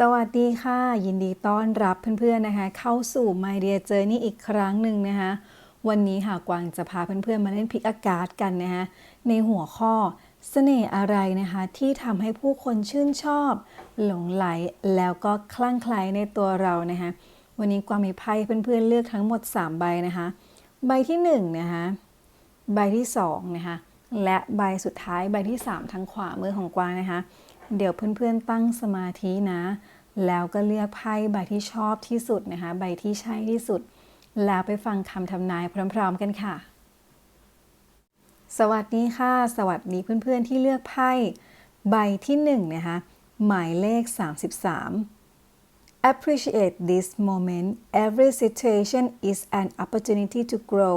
สวัสดีค่ะ ยินดีต้อนรับเพื่อนๆนะคะ เข้าสู่ My Dear Journey อีกครั้งหนึ่งนะคะ วันนี้ค่ะกวางจะพาเพื่อนๆมาเล่นพิกอากาศกันนะคะ ในหัวข้อเสน่ห์อะไรนะคะ ที่ทำให้ผู้คนชื่นชอบ หลงไหลแล้วก็คลั่งไคล้ในตัวเรานะคะ วันนี้กวางมีไพ่เพื่อนๆเลือกทั้งหมด 3 ใบนะคะ ใบที่1นะคะใบที่2นะคะและใบสุดท้ายใบที่ 3 ทางขวามือของกวางนะคะ เดี๋ยวเพื่อนๆตั้งสมาธินะ แล้วก็เลือกไพ่ใบที่ชอบที่สุดนะคะ ใบที่ใช่ที่สุด แล้วไปฟังคำทำนายพร้อม ๆ กันค่ะ สวัสดีค่ะ สวัสดีเพื่อนๆที่เลือกไพ่ใบที่1นะคะหมายเลข 33 Appreciate this moment. Every situation is an opportunity to grow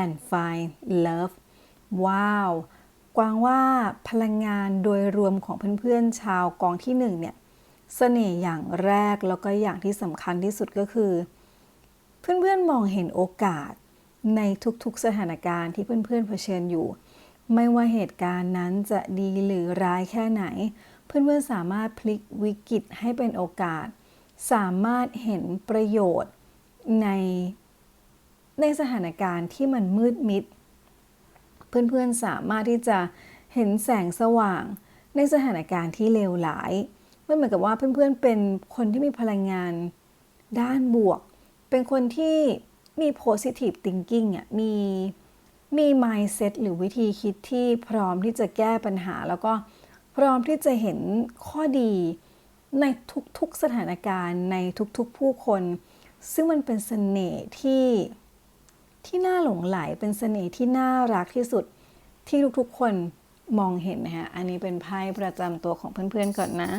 and find love. ว้าว กวางว่าพลังงานโดยรวมของเพื่อนๆชาวกองที่หนึ่งเนี่ยเสน่ห์อย่างแรกแล้วก็อย่างที่สำคัญที่สุดก็คือ เพื่อนๆมองเห็นโอกาสในทุกๆสถานการณ์ที่เพื่อนๆเผชิญอยู่ ไม่ว่าเหตุการณ์นั้นจะดีหรือร้ายแค่ไหน เพื่อนๆสามารถพลิกวิกฤตให้เป็นโอกาส สามารถเห็นประโยชน์ในในสถานการณ์ที่มันมืดมิด เพื่อนๆสามารถที่จะเห็นแสงสว่าง ในสถานการณ์ที่เลวร้ายมันเหมือนกับว่าเพื่อนๆเป็นคนที่มีพลังงานด้านบวก เป็นคนที่มี positive thinking อะมีมี mindset หรือวิธีคิดที่พร้อมที่จะแก้ปัญหา แล้วก็พร้อมที่จะเห็นข้อดีในทุกๆสถานการณ์ในทุกๆผู้คน ซึ่งมันเป็นเสน่ห์ที่ ที่น่าหลงไหลเป็นเสน่ห์ที่น่ารักที่สุดที่ทุกๆคนมองเห็นนะคะอันนี้เป็นไพ่ประจำตัวของเพื่อนๆก่อนนะ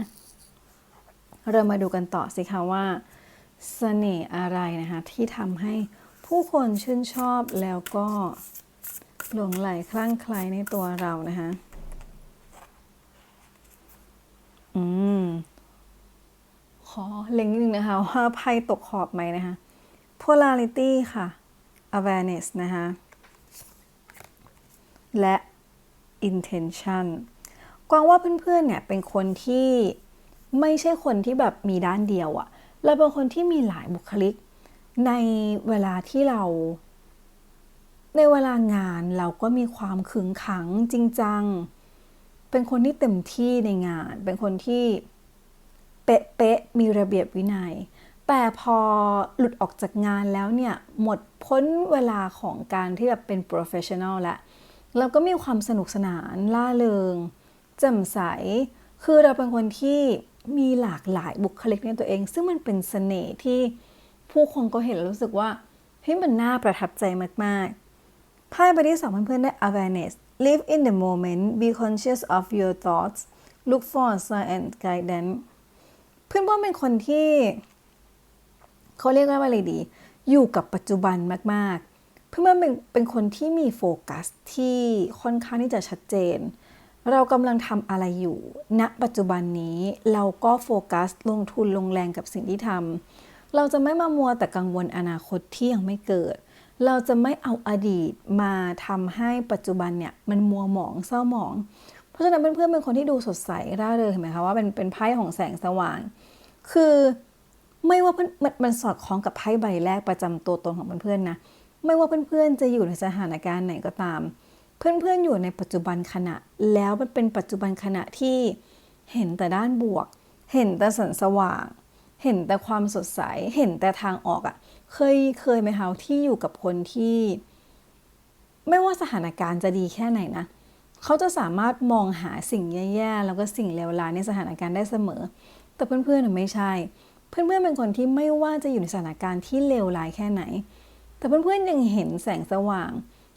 เรามาดูกันต่อสิคะว่าเสน่ห์อะไรนะคะที่ทำให้ผู้คนชื่นชอบแล้วก็หลงไหลคลั่งไคล้ในตัวเรานะคะอืมขอเล็งนิดนึงนะคะว่าไพ่ตกขอบไหมนะคะ polarity ค่ะ awareness นะคะและ intention กวางว่าเพื่อนๆเนี่ยเป็นคนที่ไม่ใช่คนที่แบบมีด้านเดียวอะเราเป็นคนที่มีหลายบุคลิก ในเวลาที่เรา ในเวลางานเราก็มีความขึงขังจริงจัง เป็นคนที่เต็มที่ในงาน เป็นคนที่เป๊ะๆมีระเบียบวินัย แต่พอหลุดออกจากงานแล้วเนี่ยหมดพ้นเวลาของการที่แบบเป็น professional แล้วเราก็มีความสนุกสนานล่าเริงแจ่มใส คือเราเป็นคนที่มีหลากหลายบุคลิกในตัวเอง ซึ่งมันเป็นเสน่ห์ที่ผู้คนก็เห็นแล้วรู้สึกว่าเฮ้ยมันน่าประทับใจมากๆไพ่ใบที่สองเพื่อนๆได้ awareness live in the moment be conscious of your thoughts look for sign and guidance เพื่อนว่าเป็นคนที่ เขาเรียกว่าอะไรดี อยู่กับปัจจุบันมากๆ เพื่อนเป็นเป็นคนที่มีโฟกัสที่ค่อนข้างที่จะชัดเจน เรากำลังทำอะไรอยู่ณปัจจุบันนี้เราก็โฟกัสลงทุนลงแรงกับสิ่งที่ทำเราจะไม่มามัวแต่กังวลอนาคตที่ยังไม่เกิด เราจะไม่เอาอดีตมาทำให้ปัจจุบันเนี่ยมันมัวหมองเศร้าหมองเพราะฉะนั้นเพื่อนๆเป็นคนที่ดูสดใสร่าเริงเห็นไหมคะว่าเป็นเป็นไพ่ของแสงสว่าง คือ ไม่ว่าเพื่อนมันสอดคล้องกับไพ่ใบแรกประจำตัวตนของเพื่อนๆนะ ไม่ว่าเพื่อนๆจะอยู่ในสถานการณ์ไหนก็ตาม เพื่อนๆอยู่ในปัจจุบันขณะ แล้วมันเป็นปัจจุบันขณะที่เห็นแต่ด้านบวก เห็นแต่แสงสว่าง เห็นแต่ความสดใส เห็นแต่ทางออกอะ่ะ เคยเคยไหมคะที่อยู่กับคนที่ ไม่ว่าสถานการณ์จะดีแค่ไหนนะ เขาจะสามารถมองหาสิ่งแย่ๆแล้วก็สิ่งเลวร้ายในสถานการณ์ได้เสมอ แต่เพื่อนๆไม่ใช่เเพื่อนๆเป็นคนที่ไม่ว่าจะอยู่ในสถานการณ์ที่เลวร้ายแค่ไหน แต่เพื่อนๆยังเห็นแสงสว่าง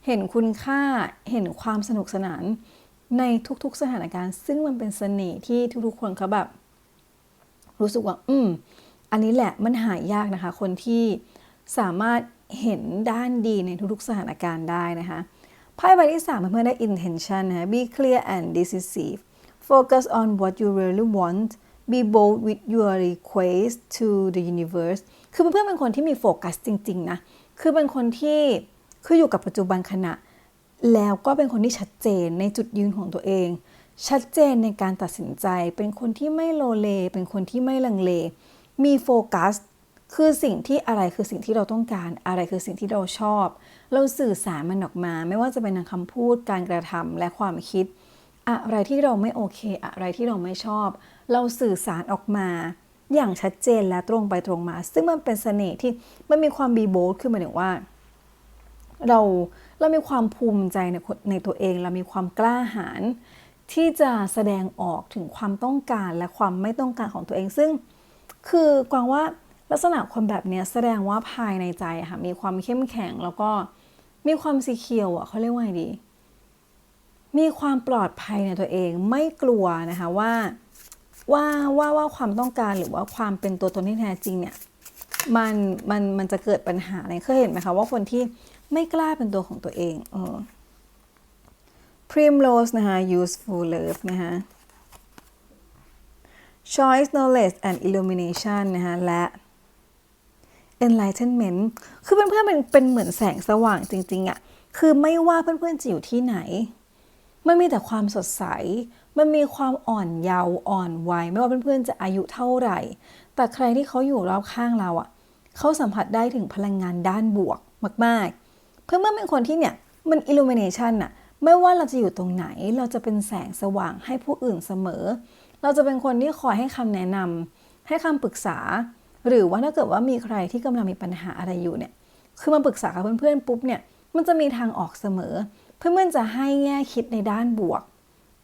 เห็นคุณค่า เห็นความสนุกสนาน ในทุกๆสถานการณ์ ซึ่งมันเป็นเสน่ห์ที่ทุกๆคนเขาแบบ รู้สึกว่า อืม อันนี้แหละมันหายากนะคะ คนที่สามารถเห็นด้านดีในทุกๆสถานการณ์ได้นะคะไพ่ใบที่สามเพื่อนๆได้ intention นะะ be clear and decisive focus on what you really want be bold with your request to the universe คือเพื่อนๆเป็นคนที่มีโฟกัสจริง ๆ นะ คือเป็นคนที่คืออยู่กับปัจจุบันขณะ แล้วก็เป็นคนที่ชัดเจนในจุดยืนของตัวเอง ชัดเจนในการตัดสินใจ เป็นคนที่ไม่โลเล เป็นคนที่ไม่ลังเล มีโฟกัส คือสิ่งที่อะไรคือสิ่งที่เราต้องการ อะไรคือสิ่งที่เราชอบ เราสื่อสารมันออกมา ไม่ว่าจะเป็นทางคำพูด การกระทำและความคิด อะไรที่เราไม่โอเค อะไรที่เราไม่ชอบ เราสื่อสารออกมาอย่างชัดเจนและตรงไปตรงมา ซึ่งมันเป็นเสน่ห์ที่มันมีความบีโบลคือหมายถึงว่า เราเรามีความภูมิใจในในตัวเอง เรามีความกล้าหาญที่จะแสดงออกถึงความต้องการและความไม่ต้องการของตัวเอง ซึ่งคือกวางว่าลักษณะคนแบบนี้แสดงว่าภายในใจค่ะมีความเข้มแข็งแล้วก็มีความสีเขียวอะเขาเรียกว่าไงดี มีความปลอดภัยในตัวเองไม่กลัวนะคะว่า ว่าว่าว่าความต้องการหรือว่าความเป็นตัวตนที่แท้จริงเนี่ยมันมันมันจะเกิดปัญหาอะไรเคยเห็นไหมคะว่าคนที่ไม่กล้าเป็นตัวของตัวเองเออ Primrose นะคะ useful love นะคะ choice knowledge and illumination นะคะและ enlightenment คือเพื่อนๆเป็นเป็นเหมือนแสงสว่างจริง ๆอะคือไม่ว่าเพื่อนๆจะอยู่ที่ไหน มันมีแต่ความสดใส มันมีความอ่อนเยาว์อ่อนวัยไม่ว่าเพื่อนๆจะอายุเท่าไหร่ แต่ใครที่เขาอยู่รอบข้างเราอะเขาสัมผัสได้ถึงพลังงานด้านบวกมากๆ เพื่อเมื่อเป็นคนที่เนี่ยมัน illumination อะไม่ว่าเราจะอยู่ตรงไหนเราจะเป็นแสงสว่างให้ผู้อื่นเสมอ เราจะเป็นคนที่คอยให้คำแนะนำให้คำปรึกษา หรือว่าถ้าเกิดว่ามีใครที่กำลังมีปัญหาอะไรอยู่เนี่ยคือมาปรึกษากับเพื่อนๆปุ๊บเนี่ยมันจะมีทางออกเสมอ เพื่อนๆจะให้แง่คิดในด้านบวก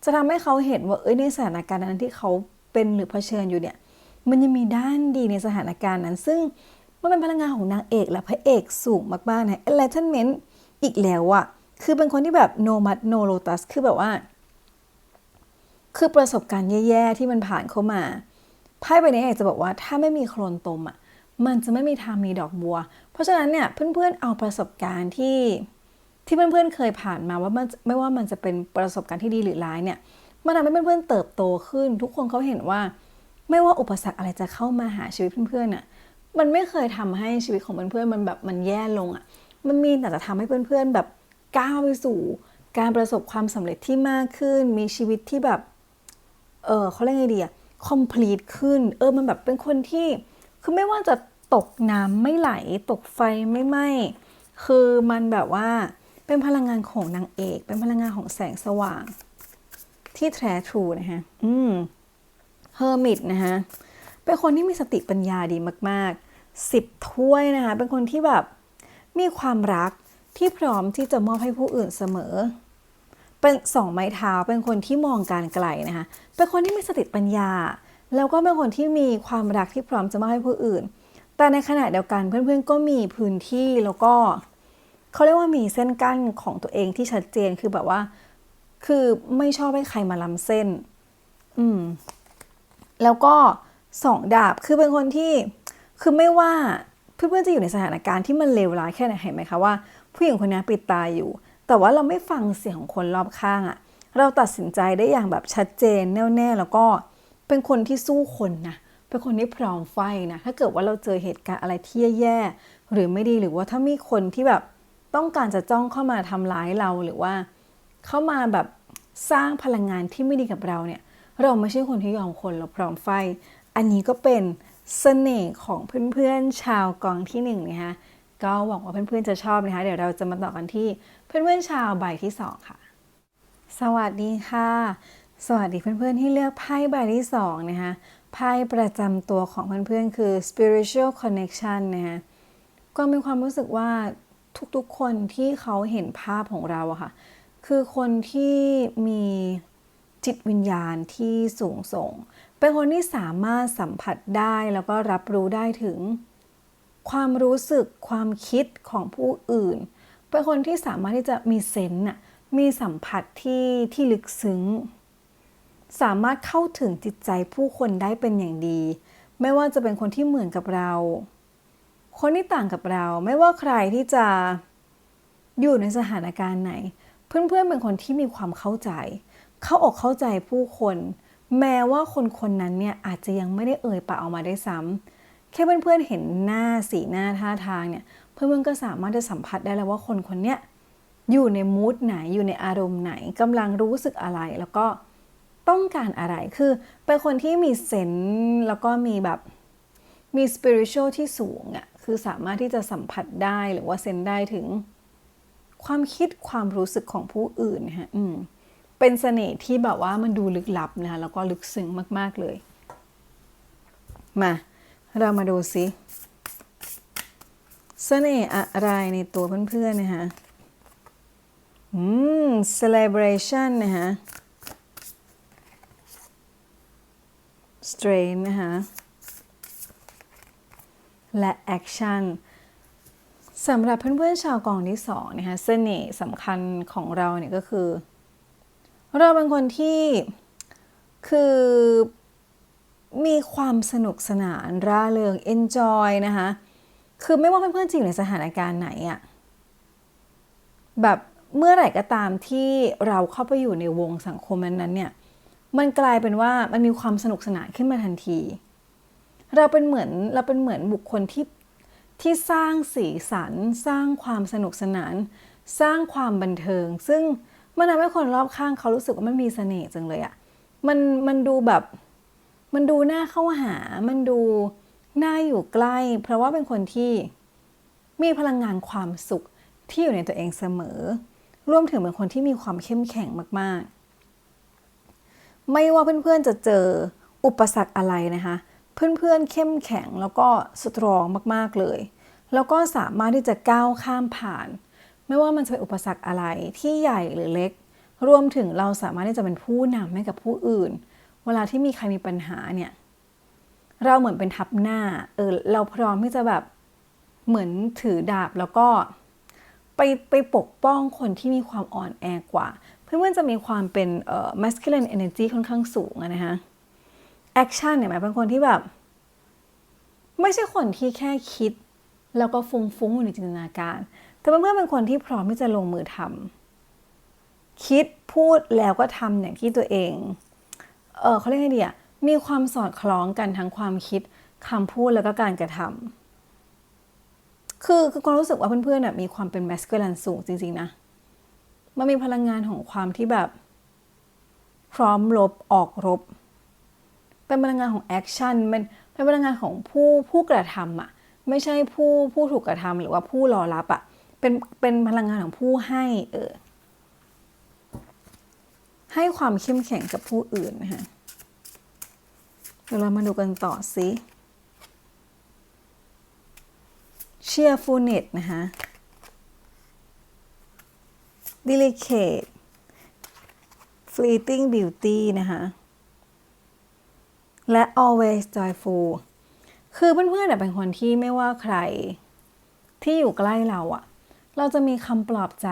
จะทำให้เขาเห็นว่าเอ้ยในสถานการณ์นั้นที่เขาเป็นหรือเผชิญอยู่เนี่ย มันยังมีด้านดีในสถานการณ์นั้น ซึ่งมันเป็นพลังงานของนางเอกและพระเอกสูงมากๆนะ enlightenment อีกแล้วอะคือเป็นคนที่แบบ no mud no lotus คือแบบว่า คือประสบการณ์แย่ๆที่มันผ่านเข้ามาไพ่ใบนี้อยากจะบอกว่าถ้าไม่มีโคลนตมอะมันจะไม่มีทางมีดอกบัว เพราะฉะนั้นเนี่ยเพื่อนๆเอาประสบการณ์ที่ ที่เพื่อนๆเคยผ่านมาว่ามันไม่ว่ามันจะเป็นประสบการณ์ที่ดีหรือร้ายเนี่ยมันทำให้เพื่อนๆเติบโตขึ้น ทุกคนเขาเห็นว่า ไม่ว่าอุปสรรคอะไรจะเข้ามาหาชีวิตเพื่อนๆน่ะมันไม่เคยทำให้ชีวิตของเพื่อนๆมันแบบมันแย่ลงอะมันมีแต่จะทำให้เพื่อนๆแบบก้าวไปสู่ การประสบความสำเร็จที่มากขึ้น มีชีวิตที่แบบเออเขาเรียกไงดีอะ complete ขึ้น เออมันแบบเป็นคนที่ คือไม่ว่าจะตกน้ำไม่ไหล ตกไฟไม่ไหม้คือมันแบบว่า เป็นพลังงานของนางเอก เป็นพลังงานของแสงสว่าง ที่แท้ทรูนะคะ อืมเฮอร์มิตนะคะเป็นคนที่มีสติปัญญาดีมากๆสิบถ้วยนะคะ เป็นคนที่แบบมีความรักที่พร้อมที่จะมอบให้ผู้อื่นเสมอ เป็นสองไม้เท้า เป็นคนที่มองการไกลนะคะ เป็นคนที่มีสติปัญญา แล้วก็เป็นคนที่มีความรักที่พร้อมจะมอบให้ผู้อื่น แต่ในขณะเดียวกันเพื่อนๆก็มีพื้นที่แล้วก็ เขาเรียกว่ามีเส้นกั้นของตัวเองที่ชัดเจนคือแบบว่า คือไม่ชอบให้ใครมาล้ำเส้น อืม แล้วก็สองดาบคือเป็นคนที่คือไม่ว่าเพื่อนๆจะอยู่ในสถานการณ์ที่มันเลวร้ายแค่ไหนเห็นไหมคะว่า ผู้หญิงคนนี้ปิดตาอยู่ แต่ว่าเราไม่ฟังเสียงของคนรอบข้างอะเราตัดสินใจได้อย่างแบบชัดเจนแน่วแน่แล้วก็เป็นคนที่สู้คนนะเป็นคนที่พร้อมไฟนะถ้าเกิดว่าเราเจอเหตุการณ์อะไรที่แย่หรือไม่ดีหรือว่าถ้ามีคนที่แบบ ต้องการจะจ้องเข้ามาทำร้ายเราหรือว่า เข้ามาแบบสร้างพลังงานที่ไม่ดีกับเราเนี่ย เราไม่ใช่คนที่ยอมคนเราพร้อมไฟ อันนี้ก็เป็นเสน่ห์ของเพื่อนๆชาวกองที่หนึ่งนะคะก็หวังว่าเพื่อนๆจะชอบนะคะ เดี๋ยวเราจะมาต่อกันที่เพื่อนๆชาวใบที่ 2 ค่ะ สวัสดีค่ะ สวัสดีเพื่อนๆที่เลือกไพ่ใบที่2นะคะไพ่ประจำตัวของเพื่อนๆคือ spiritual connection นะคะก็มีความรู้สึกว่า ทุกๆคนที่เขาเห็นภาพของเราอะค่ะ คือคนที่มีจิตวิญญาณที่สูงส่ง เป็นคนที่สามารถสัมผัสได้แล้วก็รับรู้ได้ถึง ความรู้สึกความคิดของผู้อื่น เป็นคนที่สามารถที่จะมีเซนต์น่ะมีสัมผัสที่ที่ลึกซึ้ง สามารถเข้าถึงจิตใจผู้คนได้เป็นอย่างดี ไม่ว่าจะเป็นคนที่เหมือนกับเรา คนที่ต่างกับเราไม่ว่าใครที่จะอยู่ในสถานการณ์ไหน เพื่อนๆเป็นคนที่มีความเข้าใจ เข้าอกเข้าใจผู้คน แม้ว่าคนคนนั้นเนี่ยอาจจะยังไม่ได้เอ่ยปากออกมาได้ซ้ำแค่เพื่อนๆเห็นหน้าสีหน้าท่าทางเนี่ยเพื่อนๆก็สามารถจะสัมผัสได้แล้วว่าคนคนนี้อยู่ในมูดไหนอยู่ในอารมณ์ไหนกำลังรู้สึกอะไรแล้วก็ต้องการอะไรคือเป็นคนที่มีเซนส์แล้วก็มีแบบมีสปิริต u a l ที่สูงอะ่ะ คือสามารถที่จะสัมผัสได้หรือว่าเซนได้ถึง ความคิดความรู้สึกของผู้อื่นนะฮะอืมเป็นเสน่ห์ที่แบบว่ามันดูลึกลับนะคะแล้วก็ลึกซึ้งมาก ๆ เลย มา เรามาดูซิเสน่ห์อะไรในตัวเพื่อนๆนะคะอืม celebration นะคะ strain นะคะ และ action สำหรับเพื่อนๆชาวกองที่สองนะคะเสน่ห์สำคัญของเราเนี่ยก็คือ เราเป็นคนที่คือมีความสนุกสนานร่าเริง enjoy นะคะคือไม่ว่าเพื่อนๆจะอยู่ในสถานการณ์ไหนอะแบบเมื่อไหร่ก็ตามที่เราเข้าไปอยู่ในวงสังคมนั้นๆเนี่ยมันกลายเป็นว่ามันมีความสนุกสนานขึ้นมาทันที เราเป็นเหมือนเราเป็นเหมือนบุคคลที่ที่สร้างสีสัน สร้างความสนุกสนาน สร้างความบันเทิง ซึ่งมันทำให้คนรอบข้างเขารู้สึกว่ามันมีเสน่ห์จังเลยอะมันมันดูแบบมันดูน่าเข้าหา มันดูน่าอยู่ใกล้ เพราะว่าเป็นคนที่มีพลังงานความสุขที่อยู่ในตัวเองเสมอ รวมถึงเป็นคนที่มีความเข้มแข็งมาก ๆ ไม่ว่าเพื่อนๆจะเจออุปสรรคอะไรนะคะ เพื่อนๆเข้มแข็งแล้วก็สตรองมากๆเลย แล้วก็สามารถที่จะก้าวข้ามผ่าน ไม่ว่ามันจะเป็นอุปสรรคอะไรที่ใหญ่หรือเล็ก รวมถึงเราสามารถที่จะเป็นผู้นำให้กับผู้อื่น เวลาที่มีใครมีปัญหาเนี่ยเราเหมือนเป็นทับหน้าเออเราพร้อมที่จะแบบเหมือนถือดาบแล้วก็ไปไปปกป้องคนที่มีความอ่อนแอกว่า เพื่อนๆจะมีความเป็นเอ่อ masculine energy ค่อนข้างสูงอะนะ คะ action เนี่ยหมายเป็นคนที่แบบ ไม่ใช่คนที่แค่คิด แล้วก็ฟุ้งๆอยู่ในจินตนาการ แต่เพื่อนเป็นคนที่พร้อมที่จะลงมือทำคิดพูดแล้วก็ทำอย่างที่ตัวเอง เออเขาเรียกไงดีอะมีความสอดคล้องกันทั้งความคิดคำพูดแล้วก็การกระทำคือคือความรู้สึกว่าเพื่อนๆแบบมีความเป็นแมสคูลันสูงจริงๆนะมันมีพลังงานของความที่แบบ พร้อมรบออกรบ เป็นพลังงานของแอคชั่นมันเป็นพลังงานของผู้ผู้กระทำอะไม่ใช่ผู้ผู้ถูกกระทำหรือว่าผู้รอรับอะเป็นเป็นพลังงานของผู้ให้เออให้ความเข้มแข็งกับผู้อื่นนะคะเดี๋ยวเรามาดูกันต่อสิ cheerfulness นะคะ delicate fleeting beauty นะคะ และ always joyful คือเพื่อนๆเนี่ยเป็นคนที่ไม่ว่าใคร ที่อยู่ใกล้เราอะเราจะมีคำปลอบใจ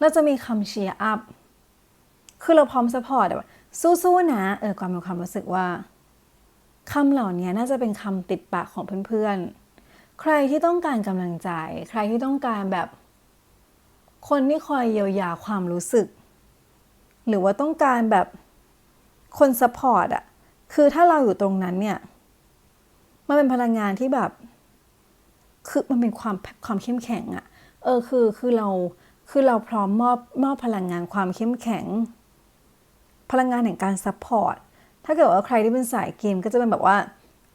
เราจะมีคำเชียร์อัพ คือเราพร้อมสปอร์ตแบบสู้ๆนะเออความมีความรู้สึกว่าคำเหล่านี้น่าจะเป็นคำติดปากของเพื่อนๆ ใครที่ต้องการกำลังใจ ใครที่ต้องการแบบ คนที่คอยเยียวยาความรู้สึก หรือว่าต้องการแบบคนสปอร์ตอะ คือถ้าเราอยู่ตรงนั้นเนี่ย มันเป็นพลังงานที่แบบ คือมันเป็นความความเข้มแข็งอะเออคือคือเราคือเราพร้อมมอบมอบพลังงานความเข้มแข็ง พลังงานแห่งการซัพพอร์ตถ้าเกิดว่าใครที่เป็นสายเกมก็จะเป็นแบบว่า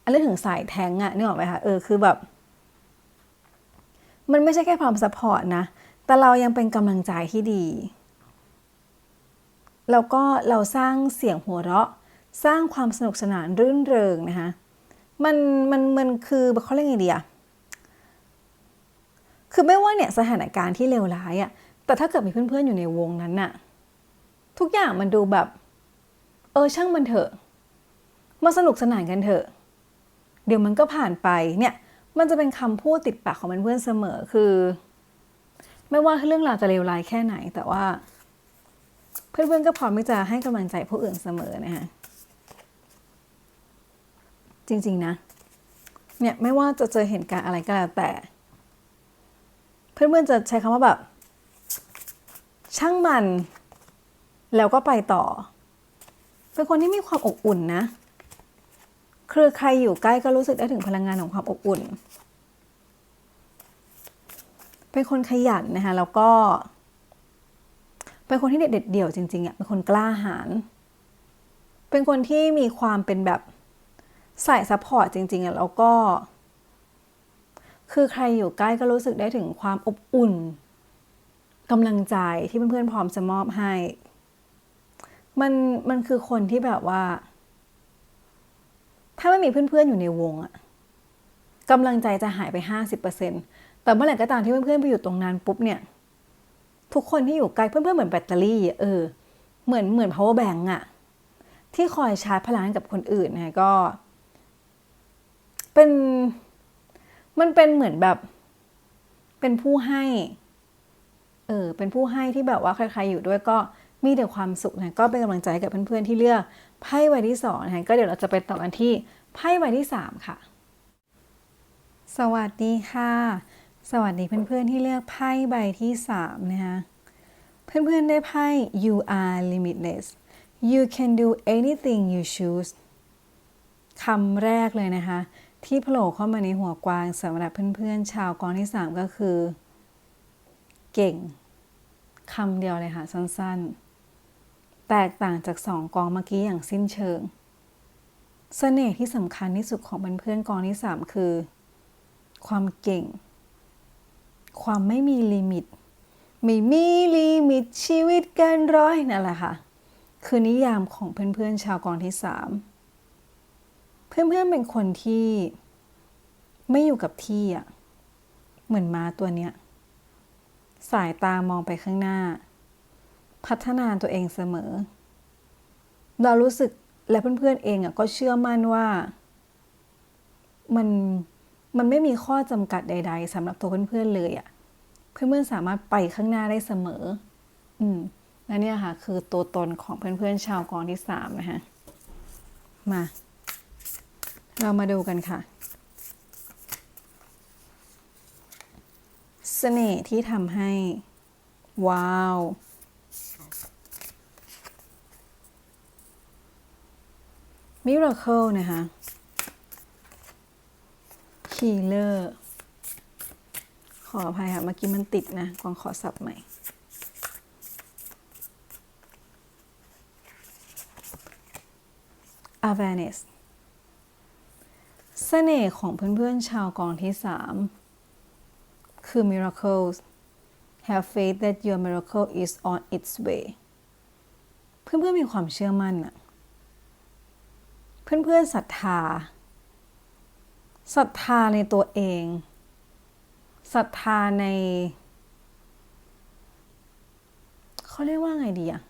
อันนี้ถึงสายแทงอะนึกออกไหมคะเออคือแบบ มันไม่ใช่แค่ความซัพพอร์ตนะ แต่เรายังเป็นกำลังใจที่ดี แล้วก็เราสร้างเสียงหัวเราะ สร้างความสนุกสนานรื่นเริงนะคะมันมันมันคือเขาเรียกไงดีอะคือไม่ว่าเนี่ยสถานการณ์ที่เลวร้ายอะแต่ถ้าเกิดมีเพื่อนๆอยู่ในวงนั้นน่ะทุกอย่างมันดูแบบ เออช่างมันเถอะ มาสนุกสนานกันเถอะ เดี๋ยวมันก็ผ่านไปเนี่ยมันจะเป็นคำพูดติดปากของเพื่อนๆเสมอคือ ไม่ว่าเรื่องราวจะเลวร้ายแค่ไหนแต่ว่า เพื่อนๆก็พร้อมที่จะให้กำลังใจผู้อื่นเสมอนะคะ จริง ๆ นะ เนี่ยไม่ว่าจะเจอเหตุการณ์อะไรก็แล้วแต่ เพื่อนๆจะใช้คำว่าแบบ ช่างมัน แล้วก็ไปต่อ เป็นคนที่มีความอบอุ่นนะคือใครอยู่ใกล้ก็รู้สึกได้ถึงพลังงานของความอบอุ่น เป็นคนขยันนะคะแล้วก็ เป็นคนที่เด็ดเดี่ยวจริงๆอะเป็นคนกล้าหาญเป็นคนที่มีความเป็นแบบ ใส่ซัพพอร์ตจริงๆอะแล้วก็ คือใครอยู่ใกล้ก็รู้สึกได้ถึงความอบอุ่นกำลังใจที่เพื่อนๆพร้อมจะมอบให้ มันมันคือคนที่แบบว่า ถ้าไม่มีเพื่อนๆอยู่ในวงอะกำลังใจจะหายไปห้าสิบเปอร์เซ็นแต่เมื่อไหร่ก็ตามที่เพื่อนๆไปอยู่ตรงนั้นปุ๊บเนี่ย ทุกคนที่อยู่ใกล้เพื่อนๆเหมือนแบตเตอรี่เออ เหมือนเหมือน power bank อะที่คอยชาร์จพลังกับคนอื่นนะก็ เป็นมันเป็นเหมือนแบบ เป็นผู้ให้ เออเป็นผู้ให้ที่แบบว่าใครๆอยู่ด้วยก็มีแต่ความสุขนะก็เป็นกำลังใจกับเพื่อนๆที่เลือกไพ่ใบที่สองนะก็เดี๋ยวเราจะไปต่อกันที่ไพ่ใบที่สามค่ะ สวัสดีค่ะ สวัสดีเพื่อนๆที่เลือกไพ่ใบที่สามนะคะเพื่อนๆได้ไพ่ you are limitless you can do anything you choose คำแรกเลยนะคะ ที่โผล่เข้ามาในหัวกวางสำหรับเพื่อนๆ ชาวกองที่ 3 ก็คือ เก่งคำเดียวเลยค่ะสั้นๆ แตกต่างจากสองกองเมื่อกี้อย่างสิ้นเชิงเสน่ห์ที่สำคัญที่สุดของเพื่อนๆกองที่ 3 คือ ความเก่ง ความไม่มีลิมิตไม่มีลิมิตชีวิตเกินร้อยนั่นแหละค่ะ คือนิยามของเพื่อนๆชาวกองที่สาม เพื่อนๆเป็นคนที่ไม่อยู่กับที่อะ เหมือนม้าตัวเนี้ย สายตามองไปข้างหน้า พัฒนาตัวเองเสมอ เรารู้สึกและเพื่อนๆเองอะก็เชื่อมั่นว่า มันมันไม่มีข้อจำกัดใด ๆสำหรับตัวเพื่อนๆเลยอะ เพื่อนๆสามารถไปข้างหน้าได้เสมอ อืมและเนี่ยค่ะ คือตัวตนของเพื่อนๆชาวกองที่สามนะคะมา เรามาดูกันค่ะเสน่ห์ที่ทำให้ ว้าว มิราเคิลนะคะฮีเลอร์ขออภัยค่ะ เมื่อกี้มันติดนะกวางขอสับใหม่ awareness เสน่ห์ของเพื่อนๆชาวกองที่ 3 คือ miracles have faith that your miracle is on its way เพื่อนๆมีความเชื่อมั่นอะเพื่อนๆศรัทธาศรัทธาในตัวเองศรัทธาในเขาเรียกว่าไงดีอะ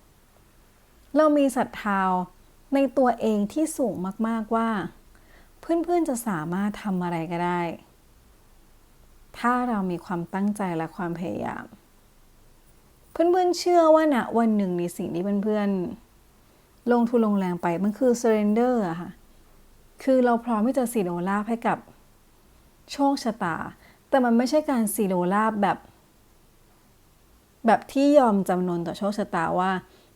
เรามีศรัทธาในตัวเองที่สูงมาก ๆว่า เพื่อนๆจะสามารถทำอะไรก็ได้ ถ้าเรามีความตั้งใจและความพยายาม เพื่อนๆเชื่อว่านะวันหนึ่งในสิ่งที่เพื่อนๆลงทุนลงแรงไปมันคือ surrender อะค่ะ คือเราพร้อมที่จะสีโดลาบให้กับโชคชะตา แต่มันไม่ใช่การสีโดลาบแบบ แบบที่ยอมจำนนต่อโชคชะตาว่า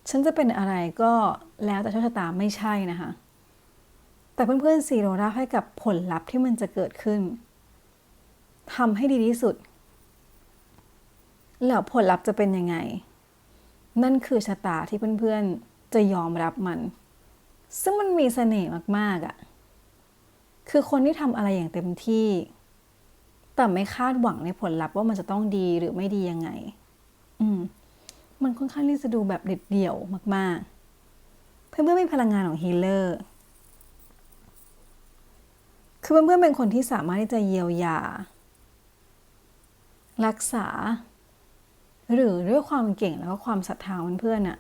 ฉันจะเป็นอะไรก็แล้วแต่โชคชะตาไม่ใช่นะคะ แต่เพื่อนๆสีโดลาบให้กับผลลัพธ์ที่มันจะเกิดขึ้นทำให้ดีที่สุด แล้วผลลัพธ์จะเป็นยังไง นั่นคือชะตาที่เพื่อนๆจะยอมรับมัน ซึ่งมันมีเสน่ห์มากๆอะ่ะ คือคนที่ทำอะไรอย่างเต็มที่ แต่ไม่คาดหวังในผลลัพธ์ว่ามันจะต้องดีหรือไม่ดียังไง อืม มันค่อนข้างที่จะดูแบบเด็ดเดี่ยวมาก ๆ เพื่อนๆมีพลังงานของฮีเลอร์ คือเพื่อนๆเป็นคนที่สามารถที่จะเยียวยา รักษา หรือด้วยความเก่งแล้วก็ความศรัทธาเพื่อนๆน่ะ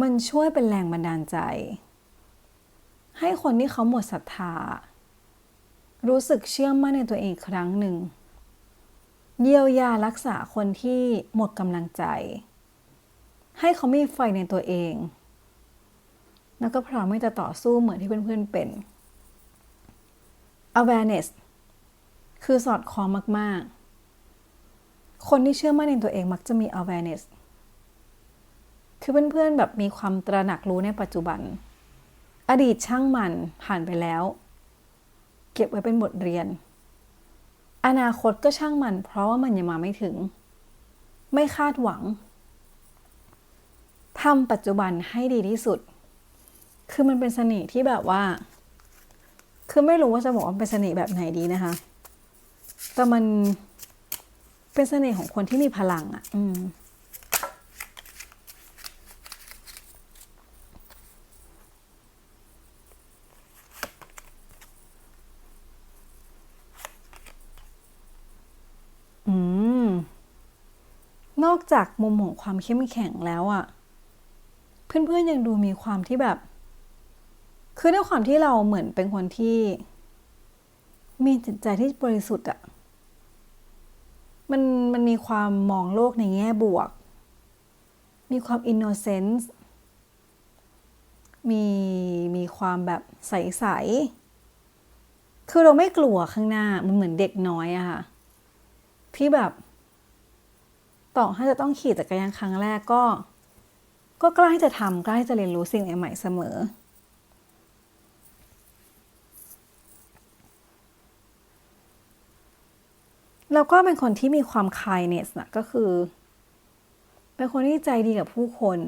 มันช่วยเป็นแรงบันดาลใจ ให้คนที่เขาหมดศรัทธา รู้สึกเชื่อมั่นในตัวเองครั้งหนึ่ง เยียวยารักษาคนที่หมดกำลังใจ ให้เขามีไฟในตัวเอง แล้วก็พร้อมที่จะต่อสู้เหมือนที่เพื่อนๆเป็น awareness คือสอดคล้องมาก ๆ คนที่เชื่อมั่นในตัวเองมักจะมี awareness คือเพื่อน ๆ แบบมีความตระหนักรู้ในปัจจุบัน อดีตช่างมันผ่านไปแล้ว เก็บไว้เป็นบทเรียน อนาคตก็ช่างมัน เพราะว่ามันยังมาไม่ถึง ไม่คาดหวังทำปัจจุบันให้ดีที่สุด คือมันเป็นเสน่ห์ที่แบบว่า คือไม่รู้ว่าจะบอกว่าเป็นเสน่ห์แบบไหนดีนะคะ แต่มันเป็นเสน่ห์ของคนที่มีพลังอะ่ะ อืม อืม นอกจากมุมของความเข้มแข็งแล้วอะ่ะ เพื่อนๆยังดูมีความที่แบบ คือด้วยความที่เราเหมือนเป็นคนที่ มีจิตใจที่บริสุทธิ์อะมันมันมีความมองโลกในแง่บวก มีความอินโนเซนส์มีมีความแบบใสๆ คือเราไม่กลัวข้างหน้า มันเหมือนเด็กน้อยอะค่ะที่แบบต่อให้จะต้องขี่จักรยานครั้งแรกก็ ก็กล้าที่จะทำกล้าที่จะเรียนรู้สิ่งใหม่ๆเสมอ แล้วก็เป็นคนที่มีความ kindness นะก็คือ เป็นคนที่ใจดีกับผู้คน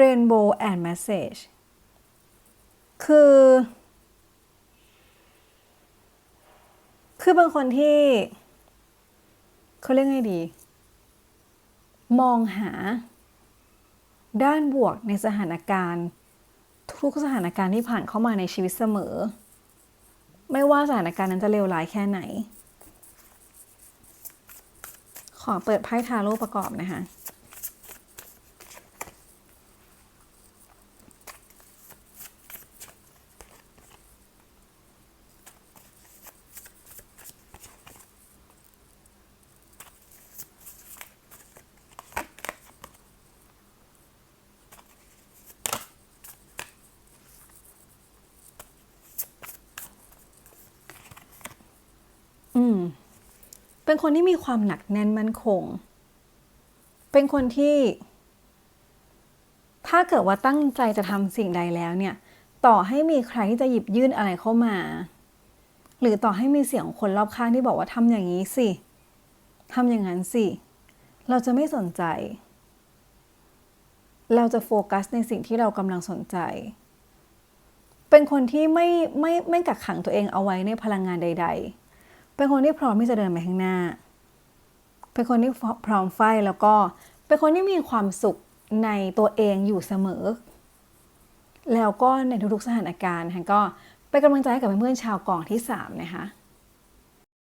Rainbow and Message คือ คือเป็นคนที่เขาเรียกไงดี มองหา ด้านบวกในสถานการณ์ ทุกสถานการณ์ที่ผ่านเข้ามาในชีวิตเสมอ ไม่ว่าสถานการณ์นั้นจะเลวร้ายแค่ไหน ขอเปิดไพ่ทาโร่ประกอบนะคะ คนที่มีความหนักแน่นมั่นคง เป็นคนที่ ถ้าเกิดว่าตั้งใจจะทำสิ่งใดแล้วเนี่ย ต่อให้มีใครที่จะหยิบยื่นอะไรเข้ามา หรือต่อให้มีเสียงของคนรอบข้างที่บอกว่าทำอย่างนี้สิทำอย่างนั้นสิ เราจะไม่สนใจ เราจะโฟกัสในสิ่งที่เรากำลังสนใจ เป็นคนที่ไม่ไม่ไม่กักขังตัวเองเอาไว้ในพลังงานใด ๆ เป็นคนที่พร้อมที่จะเดินไปข้างหน้า เป็นคนที่พร้อมไฟแล้วก็ เป็นคนที่มีความสุขในตัวเองอยู่เสมอ แล้วก็ในทุกๆสถานการณ์ก็เป็นกำลังใจให้กับเพื่อนๆชาวกองที่3นะคะ